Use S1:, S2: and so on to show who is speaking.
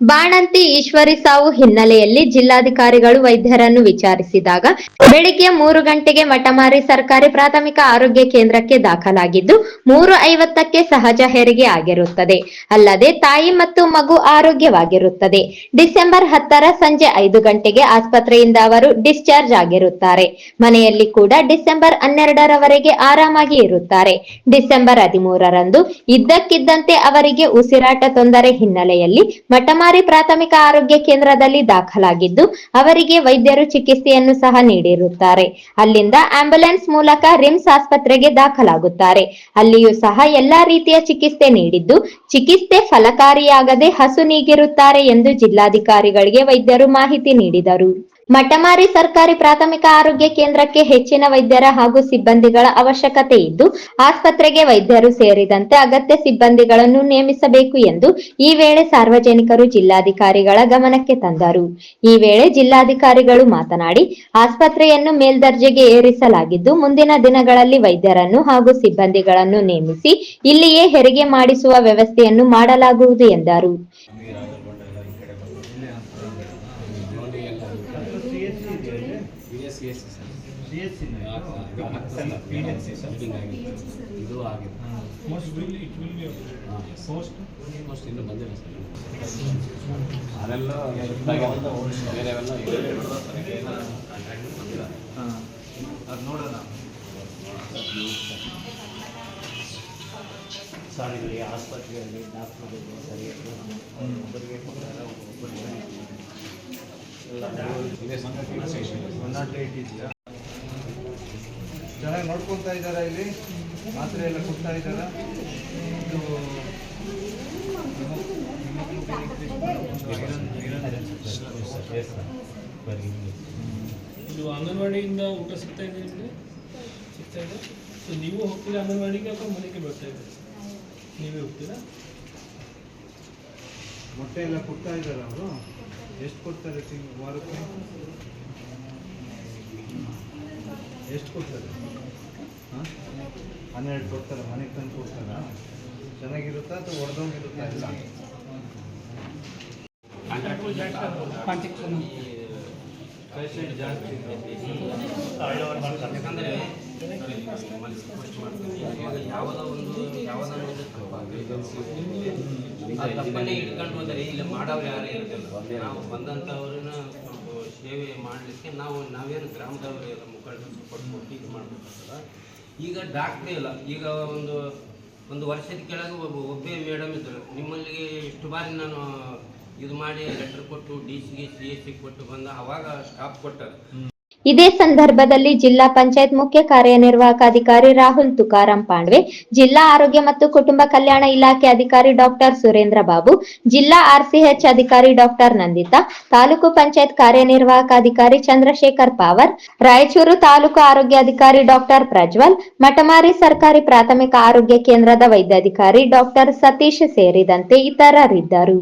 S1: ಬಾಣಂತಿ ಈಶ್ವರಿ ಸಾವು ಹಿನ್ನೆಲೆಯಲ್ಲಿ ಜಿಲ್ಲಾಧಿಕಾರಿಗಳು ವೈದ್ಯರನ್ನು ವಿಚಾರಿಸಿದಾಗ ಬೆಳಿಗ್ಗೆ ಮೂರು ಗಂಟೆಗೆ ಮಠಮಾರಿ ಸರ್ಕಾರಿ ಪ್ರಾಥಮಿಕ ಆರೋಗ್ಯ ಕೇಂದ್ರಕ್ಕೆ ದಾಖಲಾಗಿದ್ದು, ಮೂರು ಐವತ್ತಕ್ಕೆ ಸಹಜ ಹೆರಿಗೆ ಆಗಿರುತ್ತದೆ. ಅಲ್ಲದೆ ತಾಯಿ ಮತ್ತು ಮಗು ಆರೋಗ್ಯವಾಗಿರುತ್ತದೆ. ಡಿಸೆಂಬರ್ ಹತ್ತರ ಸಂಜೆ ಐದು ಗಂಟೆಗೆ ಆಸ್ಪತ್ರೆಯಿಂದ ಅವರು ಡಿಸ್ಚಾರ್ಜ್ ಆಗಿರುತ್ತಾರೆ. ಮನೆಯಲ್ಲಿ ಕೂಡ ಡಿಸೆಂಬರ್ ಹನ್ನೆರಡರವರೆಗೆ ಆರಾಮಾಗಿ ಇರುತ್ತಾರೆ. ಡಿಸೆಂಬರ್ ಹದಿಮೂರರಂದು ಇದ್ದಕ್ಕಿದ್ದಂತೆ ಅವರಿಗೆ ಉಸಿರಾಟ ತೊಂದರೆ ಹಿನ್ನೆಲೆಯಲ್ಲಿ ಮಠಮಾರಿ ಪ್ರಾಥಮಿಕ ಆರೋಗ್ಯ ಕೇಂದ್ರದಲ್ಲಿ ದಾಖಲಾಗಿದ್ದು, ಅವರಿಗೆ ವೈದ್ಯರು ಚಿಕಿತ್ಸೆಯನ್ನು ಸಹ ನೀಡಿರುತ್ತಾರೆ. ಅಲ್ಲಿಂದ ಆಂಬ್ಯುಲೆನ್ಸ್ ಮೂಲಕ ರಿಮ್ಸ್ ಆಸ್ಪತ್ರೆಗೆ ದಾಖಲಾಗುತ್ತಾರೆ. ಅಲ್ಲಿಯೂ ಸಹ ಎಲ್ಲಾ ರೀತಿಯ ಚಿಕಿತ್ಸೆ ನೀಡಿದ್ದು, ಚಿಕಿತ್ಸೆ ಫಲಕಾರಿಯಾಗದೆ ಹಸು ನೀಗಿರುತ್ತಾರೆ ಎಂದು ಜಿಲ್ಲಾಧಿಕಾರಿಗಳಿಗೆ ವೈದ್ಯರು ಮಾಹಿತಿ ನೀಡಿದರು. ಮಠಮಾರಿ ಸರ್ಕಾರಿ ಪ್ರಾಥಮಿಕ ಆರೋಗ್ಯ ಕೇಂದ್ರಕ್ಕೆ ಹೆಚ್ಚಿನ ವೈದ್ಯರ ಹಾಗೂ ಸಿಬ್ಬಂದಿಗಳ ಅವಶ್ಯಕತೆ ಇದ್ದು, ಆಸ್ಪತ್ರೆಗೆ ವೈದ್ಯರು ಸೇರಿದಂತೆ ಅಗತ್ಯ ಸಿಬ್ಬಂದಿಗಳನ್ನು ನೇಮಿಸಬೇಕು ಎಂದು ಈ ವೇಳೆ ಸಾರ್ವಜನಿಕರು ಜಿಲ್ಲಾಧಿಕಾರಿಗಳ ಗಮನಕ್ಕೆ ತಂದರು. ಈ ವೇಳೆ ಜಿಲ್ಲಾಧಿಕಾರಿಗಳು ಮಾತನಾಡಿ, ಆಸ್ಪತ್ರೆಯನ್ನು ಮೇಲ್ದರ್ಜೆಗೆ ಏರಿಸಲಾಗಿದ್ದು, ಮುಂದಿನ ದಿನಗಳಲ್ಲಿ ವೈದ್ಯರನ್ನು ಹಾಗೂ ಸಿಬ್ಬಂದಿಗಳನ್ನು ನೇಮಿಸಿ ಇಲ್ಲಿಯೇ ಹೆರಿಗೆ ಮಾಡಿಸುವ ವ್ಯವಸ್ಥೆಯನ್ನು ಮಾಡಲಾಗುವುದು ಎಂದರು.
S2: ಇದು ಆಗಿದೆ ಅದೆಲ್ಲ
S3: ಅದು ನೋಡೋಣ
S4: ಸಾರಿಗಳಿಗೆ ಆಸ್ಪತ್ರೆಯಲ್ಲಿ ಡಾಕ್ಟರ್ ಸರಿಯಾಗಿ ಒಬ್ಬರಿಗೆ ಕೊಡ್ತಾರೆ ಒಬ್ಬರಿಗೆ
S3: ಒನ್ ನಾಟ್ ಏಟ್ ಇದೆಯಾ ಚೆನ್ನಾಗಿ ನೋಡ್ಕೊತಾ ಇದ್ದಾರಾ ಇಲ್ಲಿ. ಮಾತ್ರೆ ಎಲ್ಲ ಕೊಡ್ತಾ ಇದ್ದಾರ ಇದು
S5: ಇದು ಅಂಗನವಾಡಿಯಿಂದ ಊಟ ಸಿಗ್ತಾ ಇದೆ ನಿಮಗೆ? ಸಿಗ್ತಾ ಇದೆ? ಸೊ ನೀವು ಹೋಗ್ತೀರಾ ಅಂಗನವಾಡಿಗೆ ಅಥವಾ ಮನೆಗೆ ಬರ್ತಾ ಇದ್ದೀರಾ? ನೀವೇ ಹೋಗ್ತೀರಾ?
S3: ಮೊಟ್ಟೆ ಎಲ್ಲ ಕೊಡ್ತಾ ಇದ್ದಾರೆ ಅವರು. ಎಷ್ಟು ಕೊಡ್ತಾರೆ ತಿಂಗ್ ವಾರಕ್ಕೆ? ಎಷ್ಟು ಕೊಡ್ತಾರೆ? ಹಾಂ? ಹನ್ನೆರಡು ಕೊಡ್ತಾರೆ ಮನೆಗೆ ತಂದು ಕೊಡ್ತಾರಾ? ಚೆನ್ನಾಗಿರುತ್ತಾ ಅಥವಾ ಹೊಡೆದೋಗಿರುತ್ತಾ ಇಲ್ಲ ಯಾವ್ದೋ ಜಾಸ್ತಿ
S6: ಯಾಕಂದ್ರೆ ಯಾವುದೋ ಒಂದು ಯಾವುದೋ ಒಂದು ತಪ್ಪನ್ನೇ ಹಿಡ್ಕೊಂಡು ಹೋದರೆ ಇಲ್ಲಿ ಮಾಡೋರು ಯಾರು ಇರ್ತಾರೆ. ನಾವು ಬಂದಂಥವ್ರನ್ನ ಸೇವೆ ಮಾಡಲಿಕ್ಕೆ ನಾವು ನಾವೇನು ಗ್ರಾಮದವರು ಎಲ್ಲ ಮುಖಂಡರು ಸಪೋರ್ಟ್ ಕೊಟ್ಟು ಇದು ಮಾಡಬೇಕಾಗ್ತದ? ಈಗ ಡಾಕ್ಟ್ರೇ ಇಲ್ಲ. ಈಗ ಒಂದು ಒಂದು ವರ್ಷದ ಕೆಳಗೆ ಒಬ್ಬ, ಒಬ್ಬೇ ಮೇಡಮ್ ಇದ್ದರು. ನಿಮ್ಮಲ್ಲಿ ಇಷ್ಟು ಬಾರಿ ನಾನು ಇದು ಮಾಡಿ ಲೆಟರ್ ಕೊಟ್ಟು ಡಿ ಸಿಗೆ ಸಿ ಎಸ್ ಸಿ ಕೊಟ್ಟು ಬಂದ ಅವಾಗ ಸ್ಟಾಪ್ ಕೊಟ್ಟಾರೆ.
S1: ಇದೇ ಸಂದರ್ಭದಲ್ಲಿ ಜಿಲ್ಲಾ ಪಂಚಾಯತ್ ಮುಖ್ಯ ಕಾರ್ಯನಿರ್ವಾಹಕ ಅಧಿಕಾರಿ ರಾಹುಲ್ ತುಕಾರಾಂ ಪಾಂಡ್ವೆ, ಜಿಲ್ಲಾ ಆರೋಗ್ಯ ಮತ್ತು ಕುಟುಂಬ ಕಲ್ಯಾಣ ಇಲಾಖೆ ಅಧಿಕಾರಿ ಡಾಕ್ಟರ್ ಸುರೇಂದ್ರ ಬಾಬು, ಜಿಲ್ಲಾ ಆರ್ಸಿಎಚ್ ಅಧಿಕಾರಿ ಡಾಕ್ಟರ್ ನಂದಿತಾ, ತಾಲೂಕು ಪಂಚಾಯತ್ ಕಾರ್ಯನಿರ್ವಾಹಕ ಅಧಿಕಾರಿ ಚಂದ್ರಶೇಖರ್ ಪಾವರ್, ರಾಯಚೂರು ತಾಲೂಕು ಆರೋಗ್ಯ ಅಧಿಕಾರಿ ಡಾಕ್ಟರ್ ಪ್ರಜ್ವಲ್, ಮಠಮಾರಿ ಸರ್ಕಾರಿ ಪ್ರಾಥಮಿಕ ಆರೋಗ್ಯ ಕೇಂದ್ರದ ವೈದ್ಯಾಧಿಕಾರಿ ಡಾಕ್ಟರ್ ಸತೀಶ್ ಸೇರಿದಂತೆ ಇತರರಿದ್ದರು.